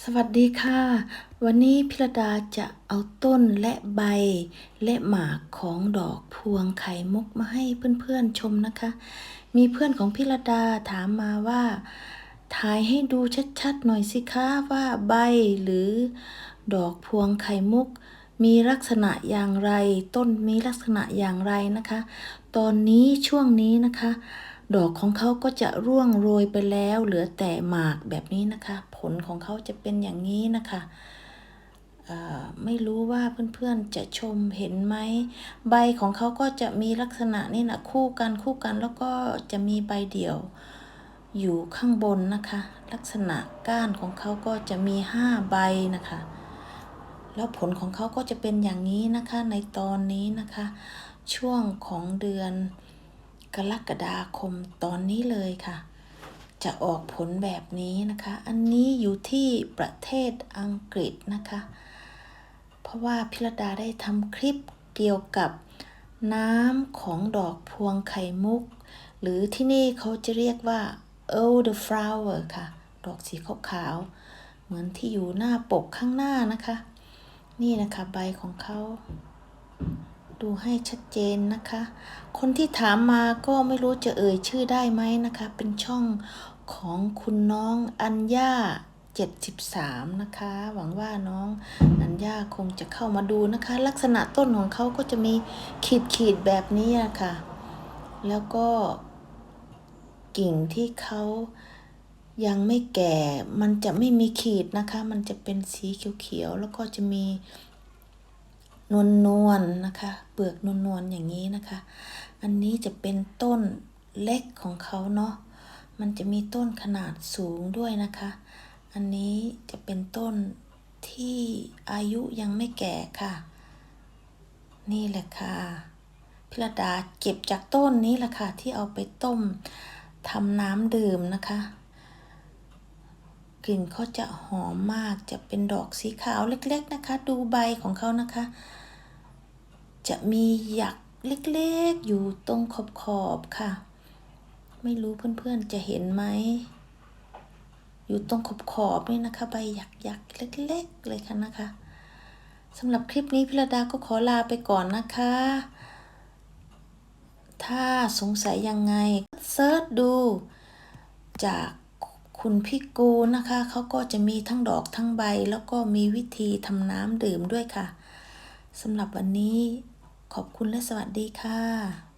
สวัสดีค่ะ วันนี้พิรดาจะเอาต้นและใบและหมากของดอกพวงไข่มุกมาให้เพื่อนๆชมนะคะ มีเพื่อนของพิรดาถามมาว่าถ่ายให้ดูชัดๆหน่อยสิคะว่าใบหรือดอกพวงไข่มุก มีลักษณะอย่างไร ต้นมีลักษณะอย่างไรนะคะ ตอนนี้ช่วงนี้นะคะ ดอกของเขาก็จะร่วงโรยไปแล้ว เหลือแต่หมากแบบนี้นะคะ ผลของเขาจะเป็นอย่างนี้นะคะไม่รู้ว่าเพื่อนๆจะชมเห็นไหม ใบของเขาก็จะมีลักษณะนี่นะคู่กันคู่กันแล้วก็จะมีใบเดี่ยวอยู่ข้างบนนะคะ ลักษณะก้านของเขาก็จะมีห้าใบนะคะ แล้วผลของเขาก็จะเป็นอย่างนี้นะคะในตอนนี้นะคะ ช่วงของเดือนกรกฎาคมตอนนี้เลยค่ะ จะออกผลแบบนี้นะคะ อันนี้อยู่ที่ประเทศอังกฤษนะคะ เพราะว่าพิรดาได้ทำคลิปเกี่ยวกับน้ำของดอกพวงไข่มุก หรือที่นี่เขาจะเรียกว่า old flower ค่ะ ดอกสีขาวๆเหมือนที่อยู่หน้าปกข้างหน้านะคะ นี่นะคะใบของเขา ดูให้ชัดเจนนะคะ คนที่ถามมาก็ไม่รู้จะเอ่ยชื่อได้ไหมนะคะ เป็นช่องของคุณน้องอัญญา73 นะคะ หวังว่าน้องอัญญาคงจะเข้ามาดูนะคะ ลักษณะต้นของเขาก็จะมีขีดขีดแบบนี้อะค่ะแล้วก็กิ่งที่เขา ยังไม่แก่มันจะไม่มีขีดนะคะ มันจะเป็นสีเขียวๆแล้วก็จะมีนวลนวลๆนะคะ เปลือกนวลนวลๆอย่างนี้นะคะ อันนี้จะเป็นต้นเล็กของเขาเนาะมันจะมีต้นขนาดสูงด้วยนะคะ อันนี้จะเป็นต้นที่อายุยังไม่แก่ค่ะ นี่แหละค่ะพิรดาเก็บจากต้นนี้แหละค่ะ ที่เอาไปต้มทำน้ำดื่มนะคะ กลิ่นเขาจะหอมมากจะเป็นดอกสีขาวเล็กๆนะคะ ดูใบของเขานะคะ จะมีหยักเล็กๆ อยู่ตรงขอบๆค่ะ ไม่รู้เพื่อนๆจะเห็นไหม อยู่ตรงขอบๆนี่นะคะ ใบหยักๆเล็กๆ เลยค่ะนะคะสำหรับคลิปนี้พิรดาก็ขอลาไปก่อนนะคะ ถ้าสงสัยยังไงเซิร์ชดูจาก คุณพี่กูนะคะเขาก็จะมีทั้งดอกทั้งใบ แล้วก็มีวิธีทำน้ำดื่มด้วยค่ะสำหรับวันนี้ขอบคุณและสวัสดีค่ะ